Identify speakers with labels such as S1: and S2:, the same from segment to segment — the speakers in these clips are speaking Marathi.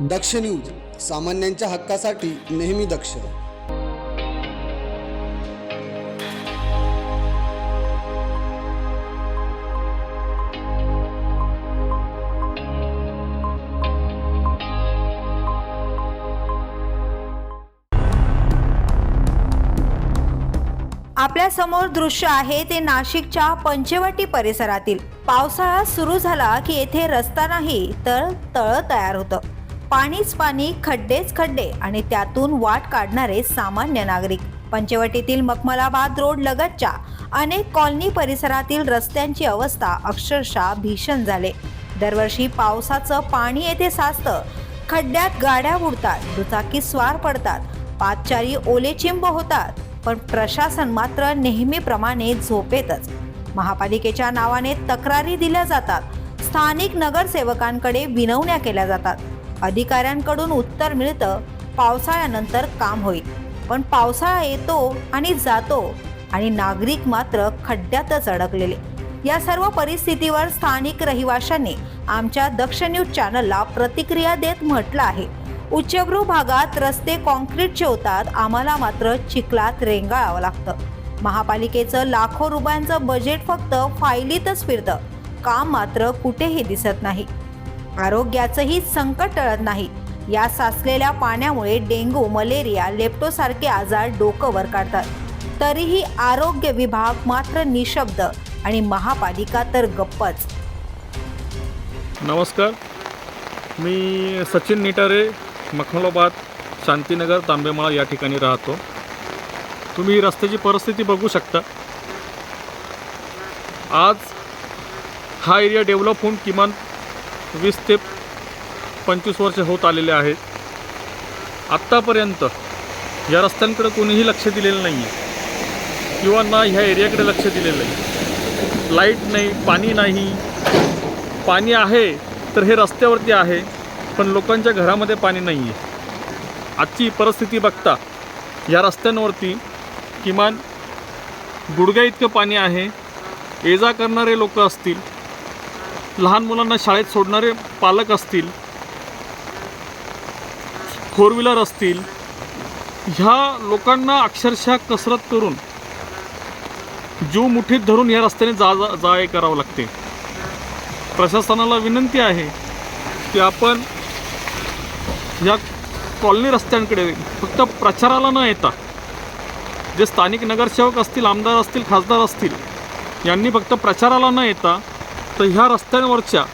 S1: दक्ष न्यूज सामान्यांच्या हक्कासाठी नेहमी दक्ष.
S2: आपल्यासमोर दृश्य आहे ते नाशिकच्या पंचवटी परिसरातील. पावसाळा सुरू झाला की येथे रस्ता नाही तर तळ तयार होतं. पाणीच पाणी खड्डेच खड्डे आणि त्यातून वाट काढणारे सामान्य नागरिक. पंचवटीतील मखमलाबाद रोड लगतच्या अनेक कॉलनी परिसरातील रस्त्यांची अवस्था अक्षरशः भीषण झाले. दरवर्षी पावसाचं पाणी येथे साचतं. खड्ड्यात गाड्या उडतात दुचाकी स्वार पडतात पादचारी ओलेचिंब होतात. पण प्रशासन मात्र नेहमीप्रमाणे झोपेतच. महापालिकेच्या नावाने तक्रारी दिल्या जातात. स्थानिक नगरसेवकांकडे विनवण्या केल्या जातात. अधिकाऱ्यांकडून उत्तर मिळतं पावसाळ्यानंतर काम होईल. पण पावसाळा येतो आणि जातो आणि नागरिक मात्र खड्ड्यातच अडकलेले. या सर्व परिस्थितीवर स्थानिक रहिवाशांनी आमच्या दक्ष न्यूज चॅनलला प्रतिक्रिया देत म्हटलं आहे. उच्चभ्रू भागात रस्ते कॉन्क्रीटचे होतात आम्हाला मात्र चिखलात रेंगाळावं लागतं. महापालिकेचं लाखो रुपयांचं बजेट फक्त फायलीतच फिरतं. काम मात्र कुठेही दिसत नाही. आरोग्याचंही संकट टळत नाही. या साचलेल्या पाण्यामुळे डेंग्यू मलेरिया लेप्टोसारखे आजार डोकं वर काढतात. तरीही आरोग्य विभाग मात्र निशब्द आणि महापालिका तर गप्पच.
S3: नमस्कार. मी सचिन निटारे मखमलाबाद शांतीनगर तांबेमाळा या ठिकाणी राहतो. तुम्ही रस्त्याची परिस्थिती बघू शकता. आज हा एरिया डेव्हलप होऊन किमान वीस ते पंचवीस वर्ष होत आलेले आहेत. आत्तापर्यंत या रस्त्यांकडे कोणीही लक्ष दिलेलं नाही आहे किंवा ना ह्या एरियाकडे लक्ष दिलेलं नाही लाइट नाही पाणी नाही. पाणी आहे तर हे रस्त्यावरती आहे पण लोकांच्या घरामध्ये पाणी नाही आहे आजची परिस्थिती बघता या रस्त्यांवरती किमान गुडघ्या इतकं पाणी आहे. ये जा करणारे लोक असतील लहान मुलांना शाळेत सोडणारे पालक असतील फोर व्हीलर असतील ह्या लोकांना अक्षरशः कसरत करून जीव मुठीत धरून या रस्त्याने जा जा जाय करावं लागते. प्रशासनाला विनंती आहे की आपण या कॉलनी रस्त्यांकडे फक्त प्रचाराला न येता जे स्थानिक नगरसेवक असतील आमदार असतील खासदार असतील यांनी फक्त प्रचाराला न येता तर ह्या रस्त्यांवरच्या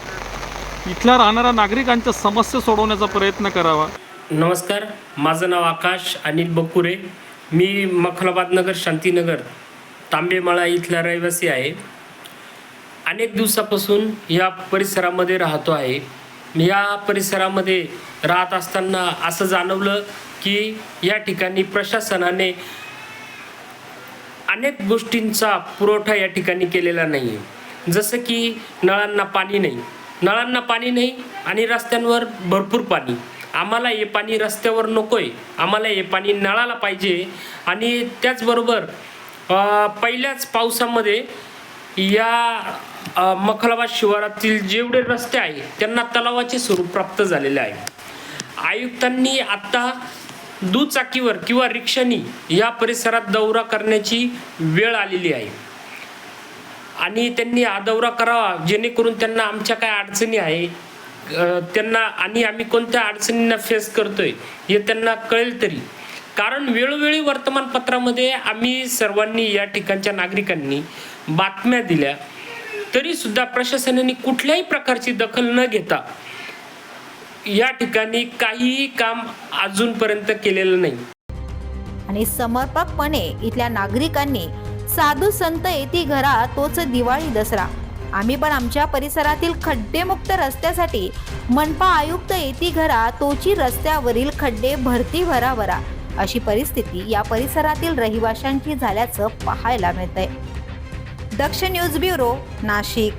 S3: इथल्या राहणाऱ्या नागरिकांच्या समस्या सोडवण्याचा प्रयत्न करावा.
S4: नमस्कार माझं नाव आकाश अनिल बकुरे. मी मखलाबाद नगर शांतीनगर तांबेमाळा इथला रहिवासी आहे. अनेक दिवसापासून या परिसरामध्ये राहतो आहे. या परिसरामध्ये राहत असताना असं जाणवलं की या ठिकाणी प्रशासनाने अनेक गोष्टींचा पुरवठा या ठिकाणी केलेला नाही आहे जसं की नळांना पाणी नाही. नळांना पाणी नाही आणि रस्त्यांवर भरपूर पाणी. आम्हाला हे पाणी रस्त्यावर नको आहे आम्हाला हे पाणी नळाला पाहिजे आणि त्याचबरोबर पहिल्याच पावसामध्ये या मखलाबाद शिवारातील जेवढे रस्ते आहे त्यांना तलावाचे स्वरूप प्राप्त झालेले आहे. आयुक्तांनी आत्ता दुचाकीवर किंवा रिक्षानी या परिसरात दौरा करण्याची वेळ आलेली आहे. आणि त्यांनी हा दौरा करावा जेणेकरून त्यांना आमच्या काय अडचणी आहे. त्यांना आणि आम्ही कोणत्या अडचणींना फेस करतोय हे त्यांना कळेल तरी. कारण वेळोवेळी वर्तमानपत्रामध्ये आम्ही सर्वांनी या ठिकाणच्या नागरिकांनी बातम्या दिल्या. तरी सुद्धा प्रशासनाने कुठल्याही प्रकारची दखल न घेता या ठिकाणी काहीही काम अजूनपर्यंत केलेलं नाही.
S2: आणि समर्पकपणे इथल्या नागरिकांनी साधू संत येती घरा तोच दिवाळी दसरा. आम्ही पण आमच्या परिसरातील खड्डेमुक्त रस्त्यासाठी मनपा आयुक्त येती घरा तोची रस्त्यावरील खड्डे भरती भराभरा. अशी परिस्थिती या परिसरातील रहिवाशांची झाल्याचं पाहायला मिळतंय. Daksh news bureau Nashik.